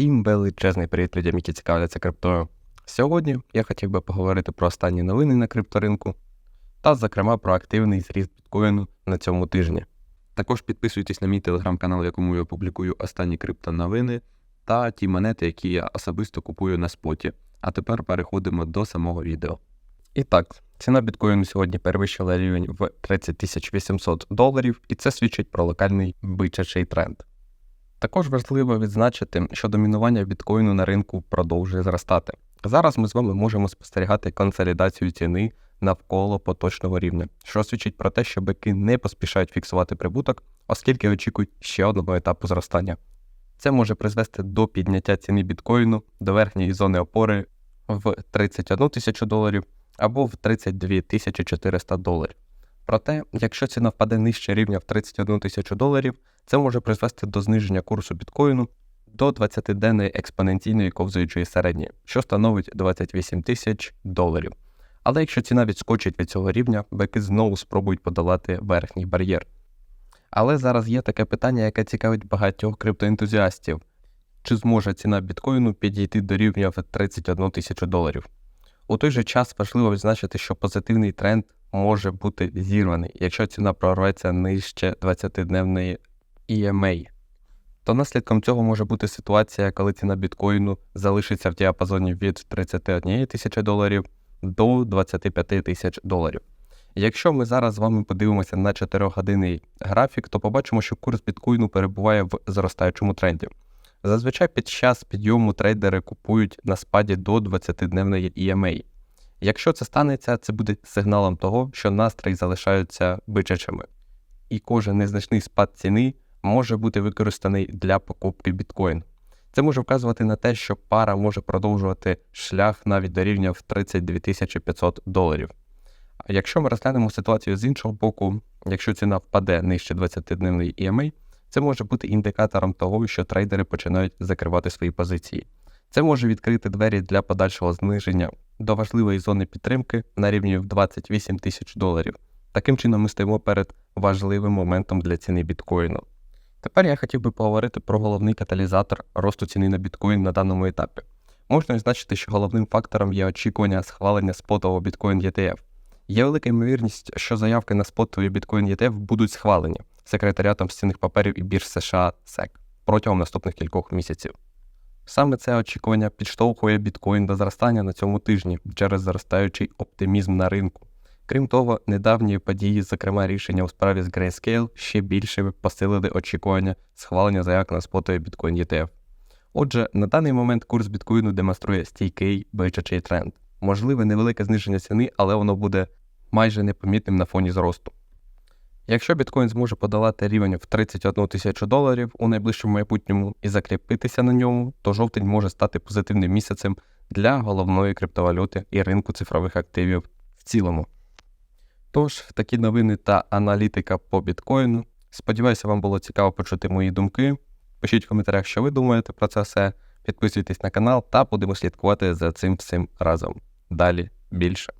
Всім величезний привіт людям, які цікавляться криптою. Сьогодні я хотів би поговорити про останні новини на крипторинку та, зокрема, про активний зріст біткоїну на цьому тижні. Також підписуйтесь на мій телеграм-канал, в якому я публікую останні криптоновини та ті монети, які я особисто купую на споті. А тепер переходимо до самого відео. І так, ціна біткоїну сьогодні перевищила рівень в 30 800 доларів, і це свідчить про локальний бичачий тренд. Також важливо відзначити, що домінування біткоїну на ринку продовжує зростати. Зараз ми з вами можемо спостерігати консолідацію ціни навколо поточного рівня, що свідчить про те, що бики не поспішають фіксувати прибуток, оскільки очікують ще одного етапу зростання. Це може призвести до підняття ціни біткоїну до верхньої зони опори в 31 тисячу доларів або в 32 тисячі 400 доларів. Проте, якщо ціна впаде нижче рівня в 31 тисячу доларів, це може призвести до зниження курсу біткоїну до 20-денної експоненційної ковзуючої середньої, що становить 28 тисяч доларів. Але якщо ціна відскочить від цього рівня, бики знову спробують подолати верхній бар'єр. Але зараз є таке питання, яке цікавить багатьох криптоентузіастів: чи зможе ціна біткоїну підійти до рівня в 31 тисячу доларів? У той же час важливо відзначити, що позитивний тренд може бути зірваний, якщо ціна прорветься нижче 20-дневної EMA. То наслідком цього може бути ситуація, коли ціна біткоїну залишиться в діапазоні від 31 тисячі доларів до 25 тисяч доларів. Якщо ми зараз з вами подивимося на 4-годинний графік, то побачимо, що курс біткоїну перебуває в зростаючому тренді. Зазвичай під час підйому трейдери купують на спаді до 20-дневної EMA. Якщо це станеться, це буде сигналом того, що настрої залишаються бичачими. І кожен незначний спад ціни може бути використаний для покупки біткоін. Це може вказувати на те, що пара може продовжувати шлях навіть до рівня в 32 500 доларів. А якщо ми розглянемо ситуацію з іншого боку, якщо ціна впаде нижче 20-дневної EMA, це може бути індикатором того, що трейдери починають закривати свої позиції. Це може відкрити двері для подальшого зниження до важливої зони підтримки на рівні в 28 тисяч доларів. Таким чином ми стоїмо перед важливим моментом для ціни біткоїну. Тепер я хотів би поговорити про головний каталізатор росту ціни на біткоін на даному етапі. Можна відзначити, що головним фактором є очікування схвалення спотового біткоін ETF. Є велика ймовірність, що заявки на спотовий біткоін ETF будуть схвалені секретаріатом з цінних паперів і бірж США SEC протягом наступних кількох місяців. Саме це очікування підштовхує біткоін до зростання на цьому тижні через зростаючий оптимізм на ринку. Крім того, недавні події, зокрема рішення у справі з Grayscale, ще більше посилили очікування схвалення заявок на спотовий біткоін ETF. Отже, на даний момент курс біткоїну демонструє стійкий бичачий тренд. Можливе невелике зниження ціни, але воно буде майже непомітним на фоні зросту. Якщо біткоін зможе подолати рівень в 31 тисячу доларів у найближчому майбутньому і закріпитися на ньому, то жовтень може стати позитивним місяцем для головної криптовалюти і ринку цифрових активів в цілому. Тож, такі новини та аналітика по біткоїну. Сподіваюся, вам було цікаво почути мої думки. Пишіть в коментарях, що ви думаєте про це все. Підписуйтесь на канал та будемо слідкувати за цим всім разом. Далі більше.